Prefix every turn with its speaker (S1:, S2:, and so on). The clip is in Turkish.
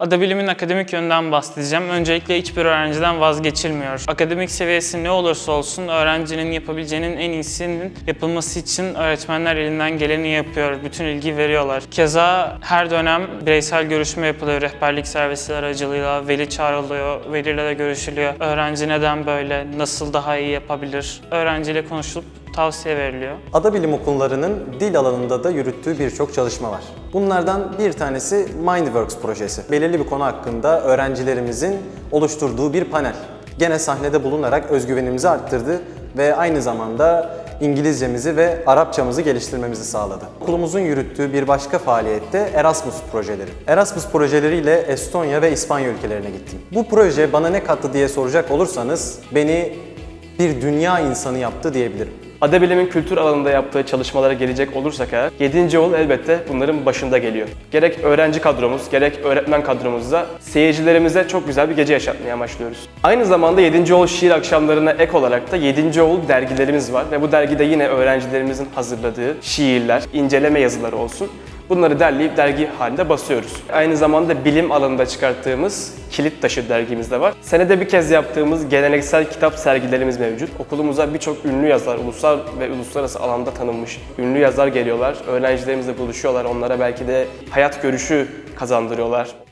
S1: Ada bilimin akademik yönden bahsedeceğim. Öncelikle hiçbir öğrenciden vazgeçilmiyor. Akademik seviyesi ne olursa olsun öğrencinin yapabileceğinin en iyisinin yapılması için öğretmenler elinden geleni yapıyor. Bütün ilgi veriyorlar. Keza her dönem bireysel görüşme yapılıyor. Rehberlik servisleri aracılığıyla veli çağrılıyor, veliyle de görüşülüyor. Öğrenci neden böyle, nasıl daha iyi yapabilir? Öğrenciyle konuşulup tavsiye veriliyor.
S2: Ada Bilim Okulları'nın dil alanında da yürüttüğü birçok çalışma var. Bunlardan bir tanesi Mindworks projesi. Belirli bir konu hakkında öğrencilerimizin oluşturduğu bir panel. Gene sahnede bulunarak özgüvenimizi arttırdı ve aynı zamanda İngilizcemizi ve Arapçamızı geliştirmemizi sağladı. Okulumuzun yürüttüğü bir başka faaliyette Erasmus projeleri. Erasmus projeleriyle Estonya ve İspanya ülkelerine gittim. Bu proje bana ne kattı diye soracak olursanız beni bir dünya insanı yaptı diyebilirim.
S3: Ada bilimin kültür alanında yaptığı çalışmalara gelecek olursak eğer 7. yol elbette bunların başında geliyor. Gerek öğrenci kadromuz, gerek öğretmen kadromuzda seyircilerimize çok güzel bir gece yaşatmaya amaçlıyoruz. Aynı zamanda 7. yol şiir akşamlarına ek olarak da 7. yol dergilerimiz var ve bu dergide yine öğrencilerimizin hazırladığı şiirler, inceleme yazıları olsun. Bunları derleyip dergi halinde basıyoruz. Aynı zamanda bilim alanında çıkarttığımız Kilit Taşı dergimiz de var. Senede bir kez yaptığımız geleneksel kitap sergilerimiz mevcut. Okulumuza birçok ünlü yazar, ulusal ve uluslararası alanda tanınmış ünlü yazar geliyorlar. Öğrencilerimizle buluşuyorlar. Onlara belki de hayat görüşü kazandırıyorlar.